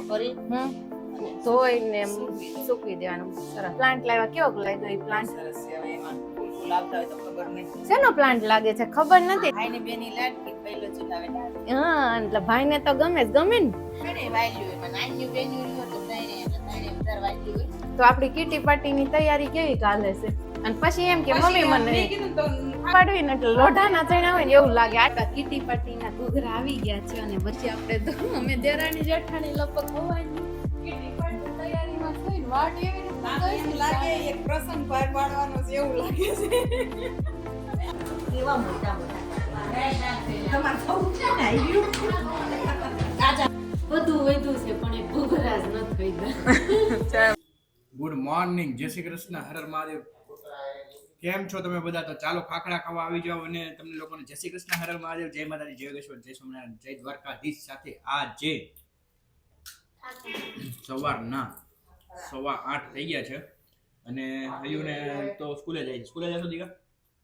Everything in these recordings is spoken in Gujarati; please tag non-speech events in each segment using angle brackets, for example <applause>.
કરી ધોઈને સૂકવી દેવાનું. સરસ. પ્લાન્ટ લાવ્યા. કેવો લાગ્યો એ પ્લાન્ટ સરસ છે. એમાં ફૂલ ફૂલ આવતા હોય તો ખબર નહીં. શેનો પ્લાન્ટ લાગે છે? ખબર નથી. ભાઈની બેની લાડકી પહેલો ચુકાવે હા એટલે ભાઈને તો ગમે જ. ગમે ને. તો આપણી કીટી પાર્ટીની તૈયારી કેવી ચાલે છે? અને પછી એમ કે મમ્મી મને કીધું પાડવી ને એટલે લોઢાના ચણા હોય ને એવું લાગે. આટલા કીટી પાર્ટીના ઘૂઘરા આવી ગયા છે અને પછી આપણે તો અમે દેરાણી જેઠાણી લપક હોવાની કીટી પાર્ટી તૈયારીમાં થઈને વાટ એવી રીતે આમ એમ જોઈશું. લાગે એક પ્રસંગ બહાર પાડવાનો છે એવું લાગે છે. કેવા મોટા મોટા. તમારે થવું છે ને? આવ્યું તાજા. બધું વધુ છે પણ એ ઘૂઘરા જ નથી ગુડ મોર્નિંગ <laughs> જય શ્રી કૃષ્ણ. હર હર મહાદેવ. કેમ છો તમે બધા? તો ચાલો ખાખડા ખાવા આવી જાઓ અને તમને લોકોને જય શ્રી કૃષ્ણ હર મહાદેવ જય માતાજી જય યોગેશ્વર જય સ્વામિનારાયણ જય દ્વારકાધીશ સાથે આ જે સવારના સવા આઠ થઈ ગયા છે અને હયુને તો સ્કૂલે જાય છે. સ્કૂલે જશો દીકા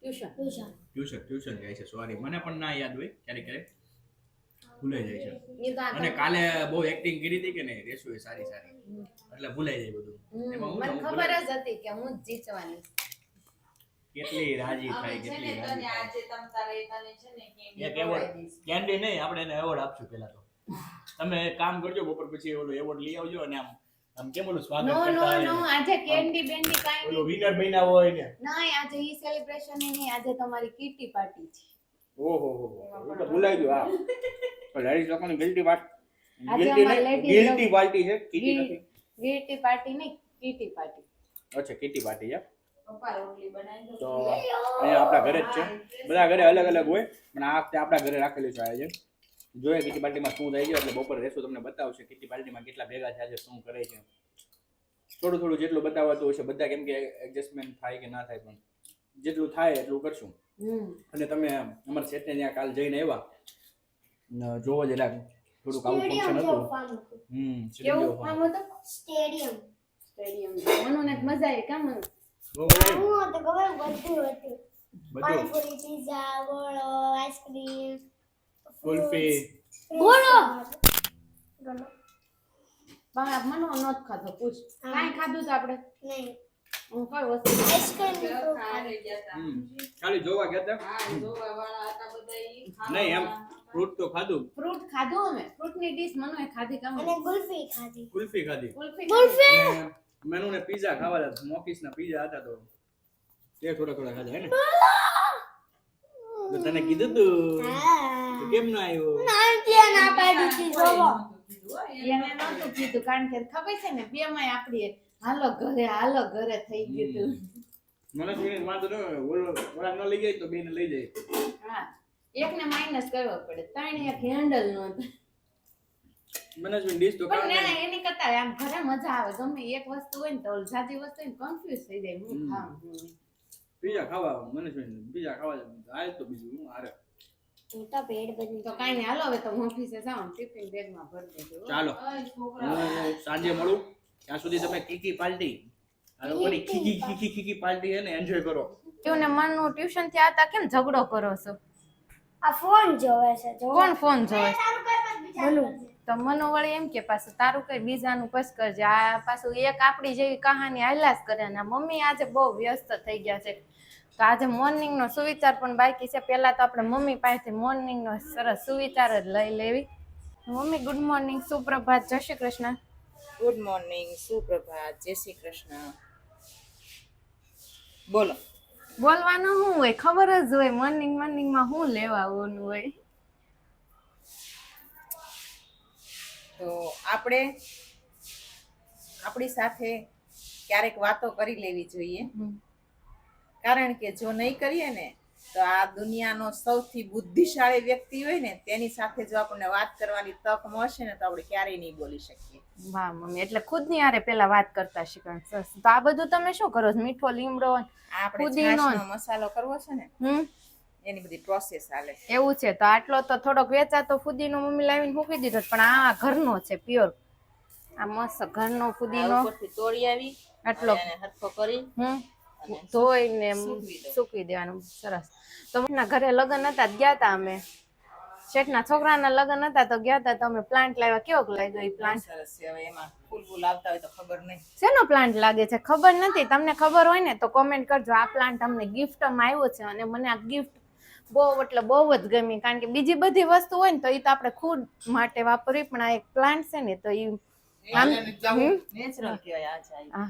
ટ્યુશન. ટ્યુશન. ટ્યુશન જાય છે. સોરી મને પણ ના યાદ હોય ક્યારેક ક્યારેક. ભૂલાઈ જાય છે. અને કાલે બહુ એક્ટિંગ કરી હતી કે નહીં? રેસુ એ સારી સારી. એટલે ભૂલાઈ જાય બધું. હમ, એમાં હું મને ખબર જ હતી કે હું જ જીતવાની છું. કેટલી રાજી થાય કેટલી રાજી આજે તમ તારે તને છે ને કેમ એવોર્ડ કેન્ડી નહીં આપણે એને એવોર્ડ આપશું પેલા તો. તમે કામ કરજો બપોર પછી ઓલો એવોર્ડ લઈ આવજો અને આમ આમ કેમ ઓલું સ્વાગત નો નો નો આજે કેન્ડી બેન્ડી કાઈ ઓલો વિનર બન્યા હોય ને નહીં આજે ઈ સેલિબ્રેશન નહીં આજે તમારી કીટી પાર્ટી છે. ઓહો હો હો તો ભૂલાઈ ગયો હા. લેડીઝ લોકોની ગિલ્ટી વાત ગિલ્ટી પાર્ટી છે કીટી નથી. ગિલ્ટી પાર્ટી નહીં કીટી પાર્ટી અચ્છા કીટી પાર્ટી છે. તો અહીંયા આપણા ઘરે જ છે. બધા ઘરે અલગ અલગ હોય પણ આ વખતે આપણા ઘરે રાખેલું છે આજે. જોઈએ કીટી પાર્ટીમાં શું થાય છે એટલે બપોરે રહેશું તમને બતાવશે કીટી પાર્ટીમાં કેટલા ભેગા થયા છે શું કરે છે. થોડું થોડું જેટલું બતાવાતું હશે બધા કેમ કે એડજસ્ટમેન્ટ થાય કે ના થાય પણ જેટલું થાય એટલું કરશું. અને તમે અમારા સેટને ત્યાં કાલ જઈને આવ્યા. જોવો જ એટલે થોડુંક આવું ફંક્શન હતું. હમ સ્ટેડિયમ સ્ટેડિયમ. મનુને મજા આવી કામ હું તો ખબર બધું હતું. પાણીપુરી પીઝા ગોળો આઈસ્ક્રીમ કુલ્ફી ગોળો બા મનુ નહોત ખાધો પૂછ. કાંઈ ખાધું તો આપણે? નહીં. હું કઈ વસ્તુ આઈસ્ક્રીમ ગયા તા. ખાલી જોવા ગયા હતા? હા, જોવા વાળા હતા બધા નહીં એમ ફ્રૂટ તો ખાધું. ફ્રૂટ ખાધું અમે. ફ્રૂટની ડીશ મનુએ ખાધી કામ અને ગુલ્ફી ખાધી. કુલ્ફી ખાધી. કુલ્ફી અને મેનુને પીઝા ખાવા હતા મોકીસ ના પીઝા હતા તો તે થોડા થોડા ખાધા, હે ને? તો તને કીધું તું કેમ ના આવ્યો? નાનકીએ ના પાડી છી જોવો એને નહોતું કીધું કારણ કે ખબર છે ને બે માં આપડી હાલો ઘરે હાલો ઘરે થઈ ગયું તું મને જોઈને વાંધો ન ઓલો ઓલા ન લઈ જાય તો બેને લઈ જાય. હા. એકને માઇનસ કરવો પડે. ત્રણ એક હેન્ડલ નો મને જોઈને ડીશ તો કામ ખાવા ના એની કરતા આમ ઘરે મજા આવે. ગમે એક વસ્તુ હોય ને તો ઓલી જાજી વસ્તુ હોય ને કન્ફ્યુઝ થઈ જાય. હું નહીં. પીઝા ખાવા મેનેજમેન્ટ બીજા ખાવા આય તો બીજું હું આરે હું તો પેટ બની તો કાંઈ નહીં. હાલો હવે તો હું ઓફિસે જાઉં ટિફિન બેગમાં ભરી દેજો. ચાલો. હું સાંજે મળું. ત્યાં સુધી તમે કીકી પાલટી. આ લોકોની ને એન્જોય કરો. ને મનનું ટ્યુશનથી આવતા કેમ ઝઘડો કરો છો? આ ફોન જોવે છે જો કોણ ફોન જોવે? છે? મનુ. તો મનો વળી એમ કે પાછું તારું કઈ બીજાનું પસ્કર કરજે આ પાછું એક આપણી જેવી કહાની જ કરે આ મમ્મી આજે બહુ વ્યસ્ત થઈ ગયા છે. તો આજે મોર્નિંગ નો સુવિચાર પણ બાકી છે. પહેલાં તો આપણે મમ્મી પાસેથી મોર્નિંગ નો સરસ સુવિચાર જ લઈ લેવી. મમ્મી ગુડ મોર્નિંગ સુપ્રભાત. જય શ્રી કૃષ્ણ. ગુડ મોર્નિંગ સુપ્રભાત. જય શ્રી કૃષ્ણ. બોલો. બોલવાનું શું હોય? ખબર જ હોય. મોર્નિંગ મોર્નિંગમાં શું લેવાનું હોય? તો આપણે આપણી સાથે ક્યારેક વાતો કરી લેવી જોઈએ. કારણ કે જો નહીં કરીએ ને તો આ દુનિયાનો સૌથી બુદ્ધિશાળી વ્યક્તિ હોય ને તેની સાથે જો આપણને વાત કરવાની તક મળશે ને તો આપણે ક્યારેય નહીં બોલી શકીએ. વાહ મમ્મી એટલે ખુદની આરે પેલા વાત કરતા શીખણ તો આ બધું તમે શું કરો છો? મીઠો લીમડો આપણે મસાલો કરવો છે ને હમ. એની બધી પ્રોસેસ હાલે. એવું છે તો આટલો તો થોડોક વેચાતો ફુદીનો મમ્મી લાવીને મૂકી દીધો પણ આ ઘરનો છે પ્યોર આ મસ્ત ઘરનો ફુદીનો. તોડી આવી આટલો. હરખો કરી હમ. ધોઈને ને સૂકવી. દેવાનું સરસ. તો મમ્મીના ઘરે લગ્ન હતા ગયા હતા અમે. શેઠના છોકરાના લગ્ન હતા તો ગયા હતા તમે પ્લાન્ટ લાવ્યા. કેવો લાગ્યો એ પ્લાન્ટ સરસ છે હવે એમાં ફૂલ ફૂલ આવતા હોય તો ખબર નહીં. શેનો પ્લાન્ટ લાગે છે? ખબર નથી. તમને ખબર હોય ને તો કોમેન્ટ કરજો. આ પ્લાન્ટ અમને ગિફ્ટમાં આવ્યો છે અને મને આ ગિફ્ટ બહુ એટલે બહુ જ ગમી. કારણ કે બીજી બધી વસ્તુ હોય ને તો એ તો આપણે ખુદ માટે વાપરવી પણ આ એક પ્લાન્ટ છે ને તો એ આમ નેચરલ કહેવાય આ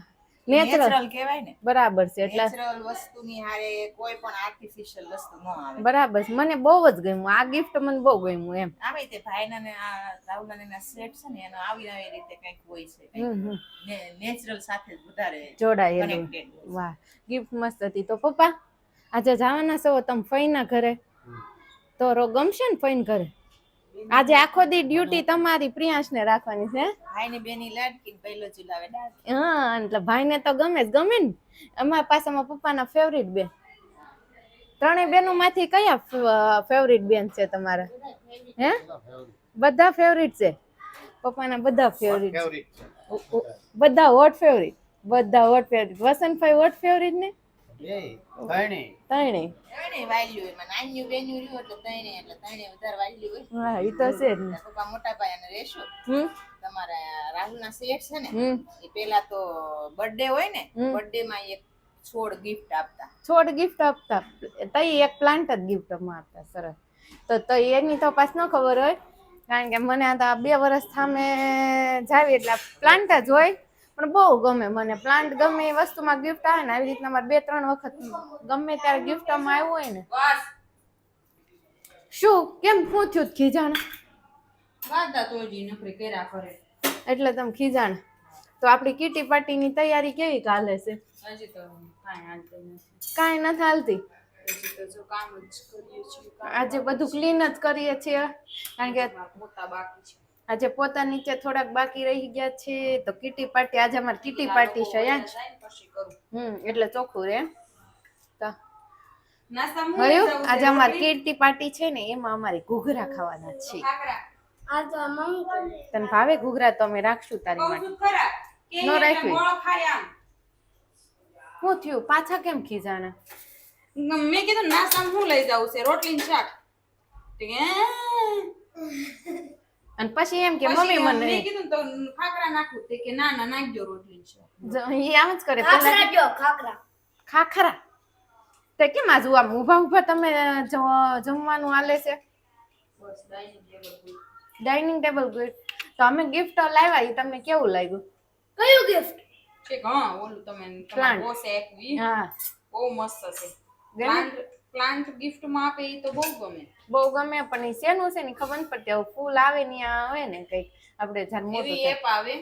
નેચરલ નેચરલ કહેવાય ને. બરાબર છે એટલે નેચરલ વસ્તુની હારે કોઈ પણ આર્ટિફિશિયલ વસ્તુ ન આવે. બરાબર છે. મને બહુ જ ગમ્યું. આ ગિફ્ટ મને બહુ ગમ્યું એમ. આવે તે ભાઈના ને આ રાહુલના ને સેટ છે ને એનો આવી આવી રીતે કંઈક હોય છે નેચરલ સાથે જ વધારે જોડાયેલું. વાહ. ગિફ્ટ મસ્ત હતી તો પપ્પા? આજે જવાના છો તમે ફઈના ઘરે? તો રો ગમશે ને ફઈન ઘરે? આજે આખો દી ડ્યુટી તમારી પ્રિયાંશને રાખવાની છે ભાઈ ને બેની લાડકી ને પહેલો ચૂલાવે હા એટલે ભાઈને તો ગમે જ ગમે ને. અમારા પાસે અમારા પપ્પાના ફેવરિટ બેન. ત્રણેય બેનો માંથી કયા ફેવરિટ બેન છે તમારા? હે? બધા ફેવરિટ છે? પપ્પાના બધા ફેવરિટ બધા વોટ ફેવરિટ બધા what favourite Vasantbhai what favourite ને? ત્રણેય તણે વાલ્યું એમાં નાન્યું બેન્યું રહ્યું એટલે તણે એટલે તણે વધારે વાલ્યું હોય. હા એ તો છે જ ને. એટલે પપ્પા મોટા ભાઈ અને રેશો હમ. તમારા રાહુલ ના શેઠ છે ને હમ. એ પેલા તો બર્થડે હોય ને. બર્થડે માં એક છોડ ગિફ્ટ આપતા. છોડ ગિફ્ટ આપતા. તઈ એક પ્લાન્ટ જ ગિફ્ટ આપતા સરસ. તો તો એની તો પાસ ન ખબર હોય કારણ કે મને આ તો આ બે વર્ષ સામે જાવી એટલે પ્લાન્ટ જ હોય. પણ બહુ ગમે મને. પ્લાન્ટ ગમે એ વસ્તુમાં ગિફ્ટ આવે ને આવી રીતના મારે બે ત્રણ વખત ગમે ત્યારે ગિફ્ટમાં આવ્યું હોય ને. શું? કેમ શું થયું ખીજાણ? એટલે તમે ખીજાણ. તો આપણી કીટી પાર્ટીની તૈયારી કેવી ચાલે છે? કાંઈ નથી. હાલતી? આજે બધું ક્લીન જ કરીએ છીએ. કારણ કે મોટા બાકી છે. આજે પોતા નીચે થોડાક બાકી રહી ગયા છે તો કીટી પાર્ટી આજે અમારે કીટી પાર્ટી છે હમ એટલે ચોખ્ખું રે. હયું આજે અમારી કીટી પાર્ટી છે ને એમાં અમારે ઘૂઘરા ખાવાના છે. તને ભાવે ઘૂઘરા તો અમે રાખશું તારી માટે. નો. મોળો શું થયું? પાછા કેમ ખીજાણા? મેં કીધું નાસ્તા શું લઈ જાઉં છે? રોટલી શાક. અને પછી એમ કે મમ્મી મને મેં કીધું તો ખાખરા નાખું તે કે ના ના નાખજો રોટલી છે. શાક જ- આમ જ કરે. ખાખરા જો ખાખરા. ખાખરા. તે કેમ આજુ આમ ઊભા ઊભા તમે જમવાનું આલે છે? બસ ડાઇનિંગ ટેબલ ગુડ તો અમે ગિફ્ટ લાવ્યા એ તમને કેવું લાગ્યું? કયું ગિફ્ટ છે હા ઓલું તમે Plant. બોસ એક હા. બહુ મસ્ત છે. પ્લાન્ટ પ્લાન્ટ ગિફ્ટમાં આપે એ તો બહુ ગમે. બહુ ગમે પણ એ શેનું છે ને ખબર નથી પડતી. હવે ફૂલ આવે ને આ આવે ને કંઈક. આપણે જ્યારે મોટું એપ આવે.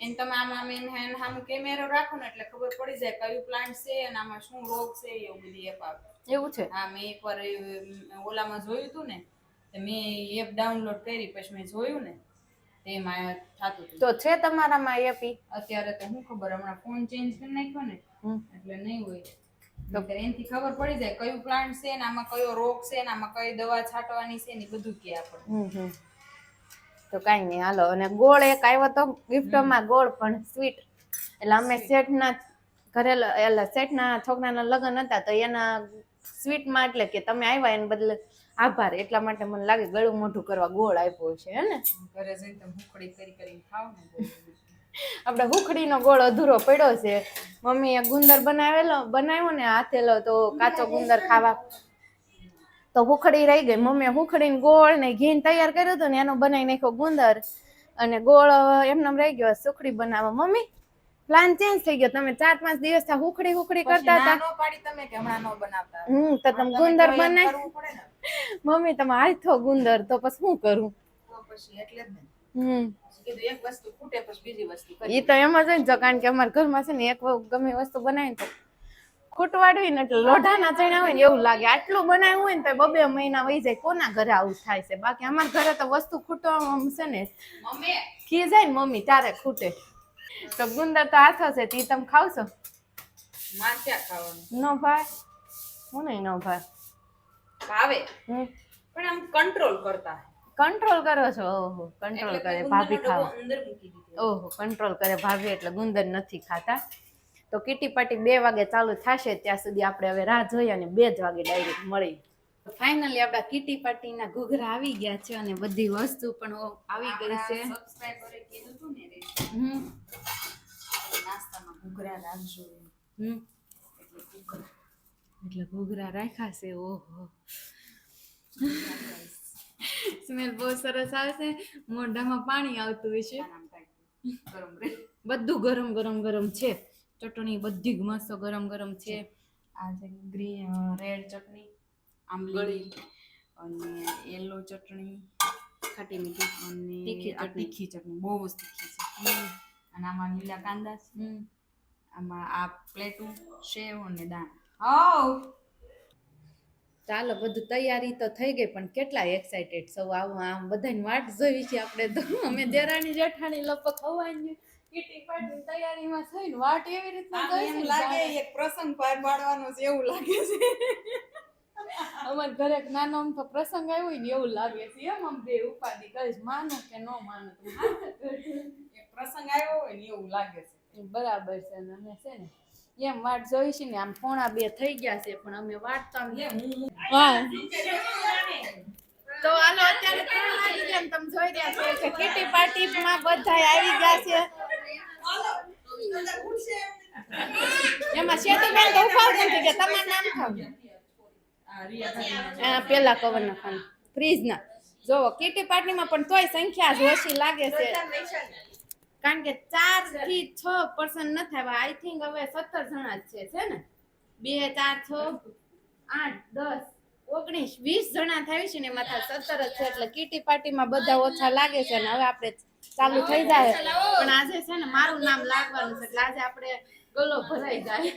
એને તમે આમ આમ એને હેન્ડ સામે કેમેરો રાખો ને એટલે ખબર પડી જાય કયું પ્લાન્ટ છે અને આમાં શું રોગ છે એવું બધી એપ આવે. એવું છે? હા મેં એકવાર ઓલામાં જોયું હતું ને મેં એપ ડાઉનલોડ કરી પછી મેં જોયું ને તેમાં થતું હતું તો છે તમારામાં એપી અત્યારે તો હું ખબર હમણાં ફોન ચેન્જ કરી નાખ્યો ને. એટલે નહીં હોય. નહીંતર એનથી ખબર પડી જાય કયું પ્લાન્ટ છે ને આમાં કયો રોગ છે ને આમાં કઈ દવા છાંટવાની છે ને બધું કે આપણે હમ હમ. તો કાંઈ નહીં હાલો. અને ગોળ એક આવ્યો તો ગિફ્ટમાં ગોળ પણ સ્વીટ એટલે અમે શેઠના ઘરે એટલે શેઠના છોકરાના લગ્ન હતા તો એના સ્વીટમાં એટલે કે તમે આવ્યા એને બદલે આભાર. એટલા માટે મને લાગે ગળું મોઢું કરવા ગોળ આપ્યો છે હે ને? ઘરે જઈને તમે કરી કરીને ખાવ ને આપણે હુખડીનો ગોળ અધૂરો પડ્યો છે. મમ્મીએ ગુંદર બનાવેલો બનાવ્યો ને હાથેલો તો કાચો ગુંદર ખાવા. તો હુખડી રહી ગઈ. મમ્મીએ હુખડીને ગોળ ને ઘી તૈયાર કર્યો હતો ને એનો બનાવી નાખ્યો ગુંદર. અને ગોળ એમને રહી ગયો સુખડી બનાવવા. મમ્મી પ્લાન ચેન્જ થઈ ગયો. તમે ચાર પાંચ દિવસ થા હુખડી હુખડી કરતા હતા. નો પાડી તમે કે હમણાં નો બનાવતા. હમ તો તમે ગુંદર બનાવી મમ્મી તમે હાથો ગુંદર તો પછી શું કરું? તો પછી એટલે જ ને. એક વસ્તુ ખૂટે પછી બીજી વસ્તુ એ તો એમ જ હોય ને કારણ કે અમારા ઘરમાં છે ને એક ગમે વસ્તુ બનાવીને તો ખૂટવાડવી ને એટલે લોઢાના ચણા હોય ને એવું લાગે. આટલું બનાવ્યું હોય ને તો બબે મહિના વહી જાય. કોના ઘરે આવું થાય છે? બાકી અમારા ઘરે તો વસ્તુ ખૂટવામાં છે ને મમ્મી. ખી જાય ને મમ્મી ત્યારે ખૂટે. તો ગુંદર તો હાથો છે તે તમે ક્યાં ખાવાનું? ન ભાઈ હું નહીં ન ભાઈ ભાવે? પણ આમ કંટ્રોલ કરતા. કંટ્રોલ કરો છો? ઓહો કંટ્રોલ કરે ભાભી ખાવા. ઓહો કંટ્રોલ કરે ભાભી એટલે ગુંદર નથી ખાતા. તો કીટી પાટી બે વાગે ચાલુ થશે ત્યાં સુધી આપણે હવે રાહ જોઈએ અને બે જ વાગે ડાયરેક્ટ મળી. ફાઇનલી આપણા કીટી પાર્ટીના ઘૂઘરા આવી ગયા છે અને બધી વસ્તુ પણ આવી ગઈ છે. સબસ્ક્રાઇબરે કીધું હતું ને હમ. નાસ્તામાં ઘૂઘરા રાખજો. હમ. એટલે ઘૂઘરા. રાખ્યા છે ઓહો. <laughs> સ્મેલ બહુ સરસ આવશે મોઢામાં પાણી આવતું હશે બધું ગરમ ગરમ ગરમ છે. ચટણી બધી જ મસ્ત ગરમ ગરમ છે. આ છે ગ્રીન રેડ ચટણી આંબલી અને યેલો ચટણી ખાટી મીઠી અને તીખી આ તીખી ચટણી બહુ જ તીખી છે. અને આમાં લીલા કાંદા. આમાં આ પ્લેટું સેવ અને દાણા. હાવ! ચાલો બધું તૈયારી તો થઈ ગઈ પણ કેટલા એક્સાઇટેડ સૌ આવું આમ બધાની વાટ જોઈ છે આપણે તો. અમે દેરાણી જેઠાણી લપક ખવાઈ કીટી તૈયારીમાં થઈને વાટ એવી રીતના જોઈ એક પ્રસંગ પાર પાડવાનો છે એવું લાગે છે. <laughs> અમારા ઘરે નાનો આમ તો પ્રસંગ આવ્યો હોય ને એવું લાગે છે. એમ આમ બે ઉપાધિ કરીશ માનો કે ન માનો. પ્રસંગ આવ્યો હોય ને એવું લાગે છે. બરાબર છે ને અમે છે ને એમ વાટ જોઈ છે ને આમ પોણા બે થઈ ગયા છે પણ અમે વાટ તો આમ તો હાલો અત્યારે ત્રણ વાગી ગયા તમે જોઈ રહ્યા છો કે કીટી પાર્ટીમાં બધા આવી ગયા છે. એમાં શેતુબેન તો ઉપાડતા નથી કે તમારું નામ ખાવ આ પેલા કવર નાખવાનું. ફ્રીજ ના જોવો કીટી પાર્ટીમાં પણ તોય સંખ્યા જ ઓછી લાગે છે. કારણ કે ચારથી છ પર્સન આવ્યા આઈ થિંક હવે સત્તર જણા જ છે છે ને? બે ચાર છ આઠ દસ ઓગણીસ વીસ જણા થાય છે ને એમાં થાય સત્તર જ છે એટલે કીટી પાર્ટીમાં બધા ઓછા લાગે છે ને હવે આપણે ચાલુ થઈ જાય. પણ આજે છે ને મારું નામ લાગવાનું છે એટલે આજે આપણે ગલો ભરાઈ જાય.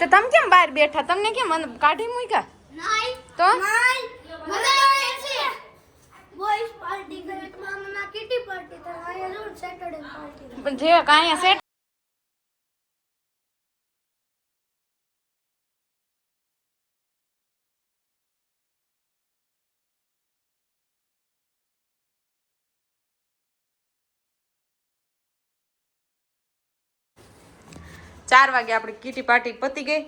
તો તમે કેમ બહાર બેઠા? તમને કેમ કાઢી મૂક્યા? તો? જે મને આવે ચાર વાગે આપણે કીટી પાર્ટી પતી ગઈ.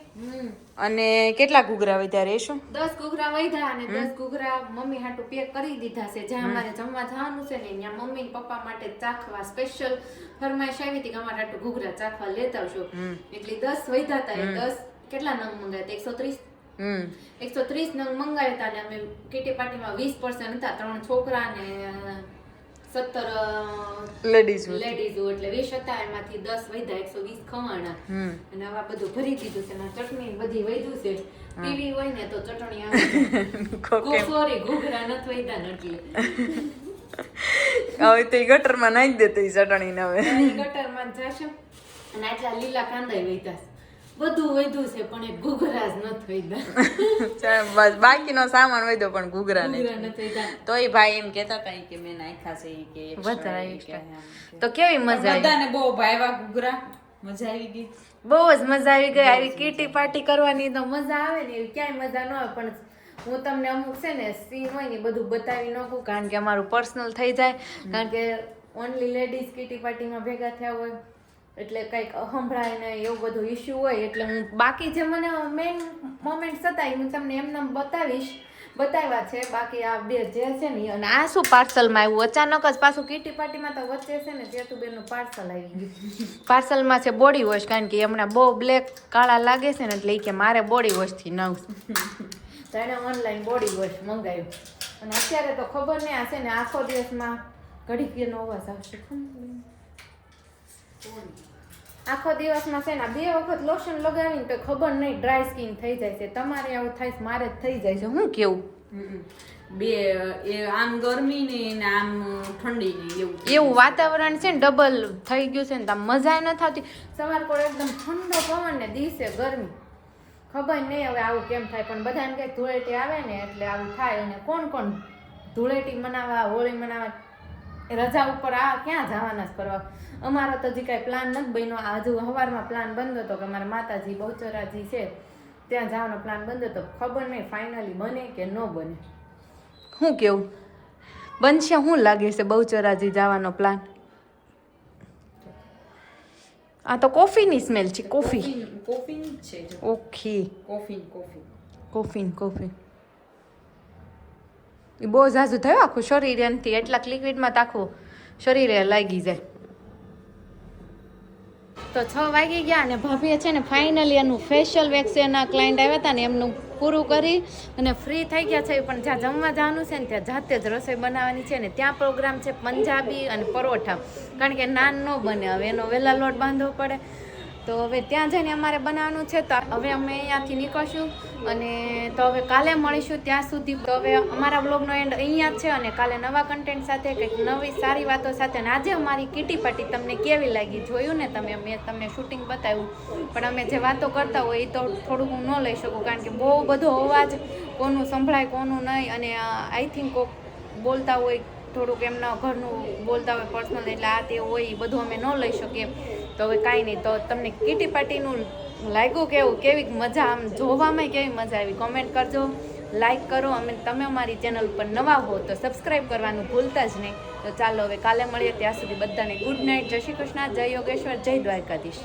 અને કેટલા ઘૂઘરા વધ્યા રહેશું દસ ઘૂઘરા વધ્યા અને દસ ઘૂઘરા મમ્મી હાટુ પેક કરી દીધા છે. જ્યાં અમારે જમવા જવાનું છે ને ત્યાં મમ્મી પપ્પા માટે ચાખવા સ્પેશિયલ ફરમાઈશ આવી હતી કે અમારે હાટુ ઘૂઘરા ચાખવા લેતા આવશો. એટલે દસ વધ્યા હતા દસ કેટલા નંગ મંગાવ્યા એકસો ત્રીસ? એકસો ત્રીસ નંગ મંગાવ્યા હતા અને અમે કીટી પાર્ટીમાં વીસ પર્સન્ટ હતા. ત્રણ છોકરા ને સત્તર લેડીઝ લેડીઝ એટલે વીસ હતા એમાંથી દસ વધ્યા એકસો વીસ ખવાણા અને હવે બધું ભરી દીધું છે ચટણી બધી વધ્યું છે. પીવી હોય ને તો ચટણી આવે. <laughs> સોરી ઘૂઘરા નથી વધ્યા એટલે. <laughs> હવે તો ગટરમાં નાખી દેતો ચટણી ને હવે. ગટરમાં જશે. અને આટલા લીલા કાંદા વધ્યા બધું વધ્યું છે પણ ઘૂઘરા જ બસ બાકીનો સામાન વધ્યો પણ ઘૂઘરા તો એ ભાઈ એમ કહેતા હતા કે મેં નાખ્યા છે કે વધારે ઈ કે extra. એમ કે. તો કેવી મજા બધાને બહુ ભાવ્યા ઘૂઘરા મજા આવી ગઈ. બહુ જ મજા આવી ગઈ. આવી કીટી પાર્ટી કરવાની તો મજા આવે ને એવી ક્યાંય મજા ન આવે પણ હું તમને અમુક છે ને સીન હોય ને બધું બતાવી નાખું કારણ કે અમારું પર્સનલ થઈ જાય. કારણ કે ઓનલી લેડીઝ કીટી પાર્ટીમાં ભેગા થયા હોય. એટલે કંઈક સંભળાય ને એવું બધું ઇશ્યુ હોય એટલે હું બાકી જે મને મેઇન મોમેન્ટ્સ હતા એ હું તમને એમને બતાવીશ. બતાવ્યા છે. બાકી આ બે જે છે ને અને આ શું પાર્સલમાં આવ્યું? અચાનક જ પાછું કીટી પાર્ટીમાં તો વચ્ચે છે ને જેતુબેનનું પાર્સલ આવી ગયું. <laughs> પાર્સલમાં છે બોડી વોશ કારણ કે હમણાં બહુ બ્લેક કાળા લાગે છે ને એટલે એ કે મારે બોડી વોશથી નવ તો એણે ઓનલાઈન બોડી વોશ મંગાવ્યું અને અત્યારે તો ખબર નહીં આ છે ને આખો દિવસમાં ઘડી એનો અવાજ આવશે. આખો દિવસમાં છે ને બે વખત લોશન લગાવીને તો ખબર નહીં ડ્રાય સ્કિન થઈ જાય છે. તમારે આવું થાય છે મારે જ થઈ જાય છે. હું કેવું? બે એ આમ ગરમી ને ને આમ ઠંડી ને એવું. એવું વાતાવરણ છે ને ડબલ થઈ ગયું છે ને તો આમ મજા ન થતી. સવાર કોડ એકદમ ઠંડો પવન ને દિવસે ગરમી. ખબર નહીં હવે આવું કેમ થાય પણ બધાને કંઈક ધૂળેટી આવે ને એટલે આવું થાય. અને કોણ કોણ ધૂળેટી મનાવવા હોળી મનાવવા એ રજા ઉપર આ ક્યાં જવાના જ કરવા? અમારો તો હજી કાંઈ પ્લાન નથી બન્યો. આજુ હજુ સવારમાં પ્લાન બંધ હતો કે અમારા માતાજી બહુચરાજી છે ત્યાં જવાનો પ્લાન બંધ હતો. ખબર નહીં ફાઇનલી બને કે ન બને. શું કેવું? બનશે શું લાગે છે બહુચરાજી જવાનો પ્લાન આ તો કોફીની સ્મેલ છે કોફી. કોફી છે. Okay coffee coffee coffee coffee એ બહુ ઝાઝું થયું આખું શરીર એનથી, એટલાક લિક્વિડમાં તો આખું શરીરે લાગી જાય. તો છ વાગી ગયા અને ભાભીએ છે ને ફાઇનલી એનું ફેશિયલ વેક્સ એના ક્લાયન્ટ આવ્યા હતા ને એમનું પૂરું કરી અને ફ્રી થઈ ગયા છે. પણ જ્યાં જમવા જવાનું છે ને ત્યાં જાતે જ રસોઈ બનાવવાની છે ને ત્યાં પ્રોગ્રામ છે પંજાબી અને પરોઠા. કારણ કે નાન ન બને, હવે એનો વહેલા લોટ બાંધવો પડે. તો હવે ત્યાં જઈને અમારે બનાવવાનું છે. તો હવે અમે અહીંયાથી નીકળશું. અને તો હવે કાલે મળીશું ત્યાં સુધી. તો હવે અમારા બ્લોગનો એન્ડ અહીંયા છે અને કાલે નવા કન્ટેન્ટ સાથે કંઈક નવી સારી વાતો સાથે. અને આજે અમારી કીટી પાર્ટી તમને કેવી લાગી જોયું ને તમે? મેં તમને શૂટિંગ બતાવ્યું. પણ અમે જે વાતો કરતા હોય એ તો થોડુંક હું ન લઈ શકું કારણ કે બહુ બધો અવાજ કોનું સંભળાય, કોનું નહીં. અને આઈ થિંક કોક બોલતા હોય, થોડુંક એમના ઘરનું બોલતા હોય પર્સનલ એટલે આ તે હોય એ બધું અમે ન લઈ શકીએ. તો હવે કાંઈ નહીં. તો તમને કીટી પાર્ટીનું લાગ્યું કેવું કેવી મજા, આમ જોવામાં કેવી મજા આવી. કોમેન્ટ કરજો લાઈક કરો, અને તમે અમારી ચેનલ પર નવા હો તો સબસ્ક્રાઈબ કરવાનું ભૂલતા જ નહીં. તો ચાલો, હવે કાલે મળીએ ત્યાં સુધી બધાને ગુડ નાઇટ જય શ્રી કૃષ્ણ, જય યોગેશ્વર, જય દ્વારકાધીશ.